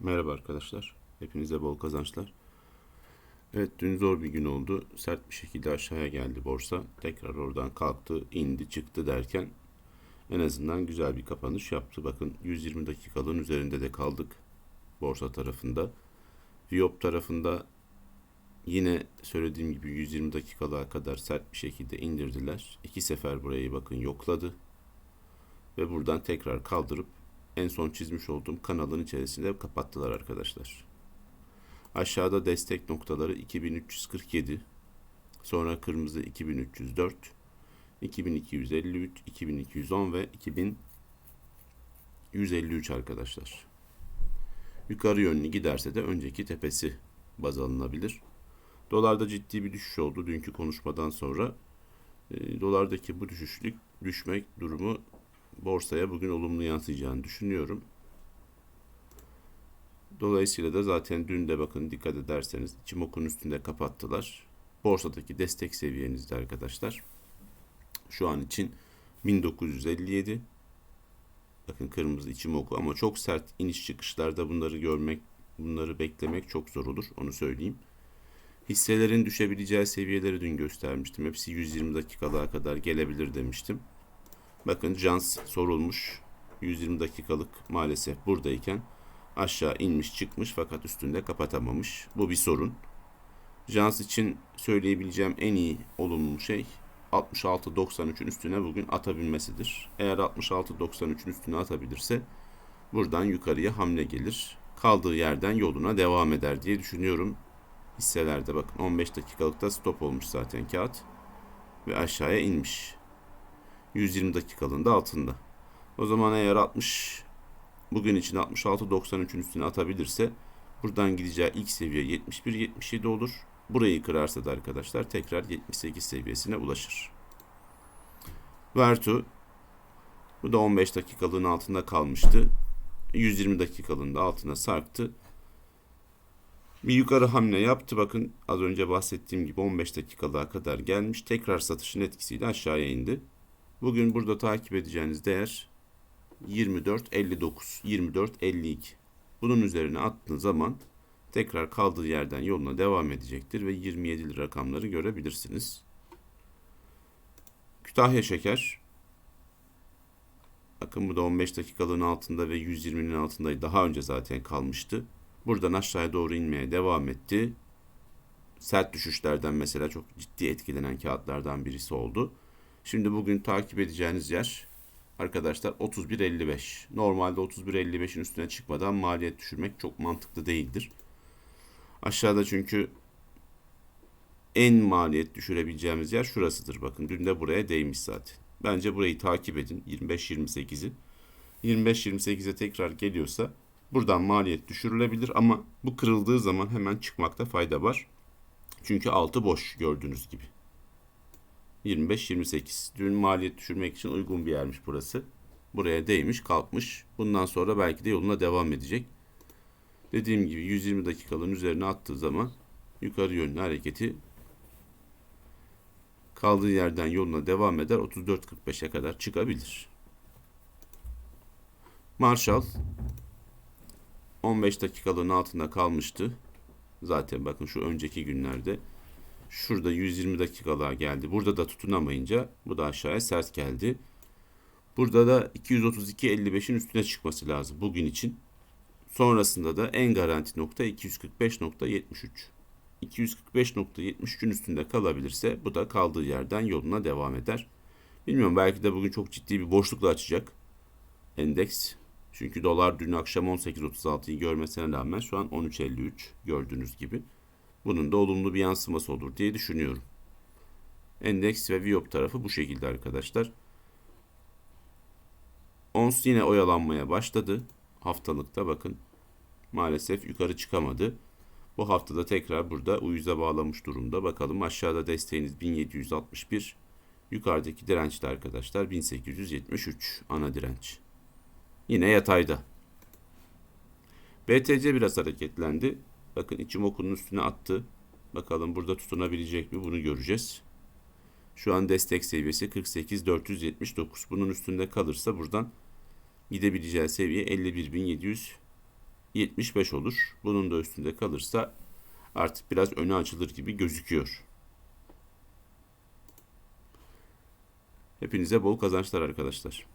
Merhaba arkadaşlar. Hepinize bol kazançlar. Evet dün zor bir gün oldu. Sert bir şekilde aşağıya geldi borsa. Tekrar oradan kalktı, indi, çıktı derken en azından güzel bir kapanış yaptı. Bakın 120 dakikalığın üzerinde de kaldık borsa tarafında. Viyop tarafında yine söylediğim gibi 120 dakikalığa kadar sert bir şekilde indirdiler. İki sefer burayı bakın yokladı. Ve buradan tekrar kaldırıp en son çizmiş olduğum kanalın içerisinde kapattılar arkadaşlar. Aşağıda destek noktaları 2347, sonra kırmızı 2304, 2253, 2210 ve 2153 arkadaşlar. Yukarı yönlü giderse de önceki tepesi baz alınabilir. Dolarda ciddi bir düşüş oldu dünkü konuşmadan sonra. E, dolardaki bu düşüşlük düşmek durumu borsaya bugün olumlu yansıyacağını düşünüyorum. Dolayısıyla da zaten dün de bakın dikkat ederseniz Çimok'un üstünde kapattılar. Borsadaki destek seviyenizde arkadaşlar. Şu an için 1957. Bakın kırmızı Çimok'u ama çok sert iniş çıkışlarda bunları görmek, bunları beklemek çok zor olur. Onu söyleyeyim. Hisselerin düşebileceği seviyeleri dün göstermiştim. Hepsi 120 dakikalığa kadar gelebilir demiştim. Bakın Jans sorulmuş. 120 dakikalık maalesef buradayken aşağı inmiş çıkmış fakat üstünde kapatamamış. Bu bir sorun. Jans için söyleyebileceğim en iyi olumlu şey 66-93'ün üstüne bugün atabilmesidir. Eğer 66-93'ün üstüne atabilirse buradan yukarıya hamle gelir. Kaldığı yerden yoluna devam eder diye düşünüyorum. Hisselerde bakın 15 dakikalıkta stop olmuş zaten kağıt ve aşağıya inmiş. 120 dakikalığın da altında. O zaman eğer 60 bugün için 66-93'ün üstüne atabilirse buradan gideceği ilk seviye 71-77 olur. Burayı kırarsa da arkadaşlar tekrar 78 seviyesine ulaşır. Vertu bu da 15 dakikalığın altında kalmıştı. 120 dakikalığın da altına sarktı. Bir yukarı hamle yaptı. Bakın az önce bahsettiğim gibi 15 dakikalığa kadar gelmiş. Tekrar satışın etkisiyle aşağıya indi. Bugün burada takip edeceğiniz değer 24.59, 24.52. Bunun üzerine attığın zaman tekrar kaldığı yerden yoluna devam edecektir ve 27 rakamları görebilirsiniz. Kütahya Şeker Bakın bu da 15 dakikalığın altında ve 120'nin altındaydı. Daha önce zaten kalmıştı. Buradan aşağıya doğru inmeye devam etti. Sert düşüşlerden mesela çok ciddi etkilenen kağıtlardan birisi oldu. Şimdi bugün takip edeceğiniz yer arkadaşlar 31.55. Normalde 31.55'in üstüne çıkmadan maliyet düşürmek çok mantıklı değildir. Aşağıda çünkü en maliyet düşürebileceğimiz yer şurasıdır. Bakın dün de buraya değmiş zaten. Bence burayı takip edin 25-28'i. 25-28'e tekrar geliyorsa buradan maliyet düşürülebilir ama bu kırıldığı zaman hemen çıkmakta fayda var. Çünkü altı boş gördüğünüz gibi. 25-28. Dün maliyet düşürmek için uygun bir yermiş burası. Buraya değmiş, kalkmış. Bundan sonra belki de yoluna devam edecek. Dediğim gibi 120 dakikalığın üzerine attığı zaman yukarı yönlü hareketi kaldığı yerden yoluna devam eder 34.45'e kadar çıkabilir. Marshall 15 dakikalığın altında kalmıştı. Zaten bakın şu önceki günlerde Şurada 120 dakikalığa geldi. Burada da tutunamayınca bu da aşağıya sert geldi. Burada da 232.55'in üstüne çıkması lazım bugün için. Sonrasında da en garanti nokta 245.73. 245.73'ün üstünde kalabilirse bu da kaldığı yerden yoluna devam eder. Bilmiyorum belki de bugün çok ciddi bir boşlukla açacak endeks. Çünkü dolar dün akşam 18.36'yı görmesine rağmen şu an 13.53 gördüğünüz gibi. Bunun da olumlu bir yansıması olur diye düşünüyorum. Endeks ve Viyop tarafı bu şekilde arkadaşlar. Ons yine oyalanmaya başladı. Haftalıkta bakın. Maalesef yukarı çıkamadı. Bu haftada tekrar burada uyuza bağlamış durumda. Bakalım aşağıda desteğiniz 1761. Yukarıdaki dirençte arkadaşlar 1873 ana direnç. Yine yatayda. BTC biraz hareketlendi. Bakın içim okunun üstüne attı. Bakalım burada tutunabilecek mi bunu göreceğiz. Şu an destek seviyesi 48.479. Bunun üstünde kalırsa buradan gidebileceği seviye 51.700 75 olur. Bunun da üstünde kalırsa artık biraz öne açılır gibi gözüküyor. Hepinize bol kazançlar arkadaşlar.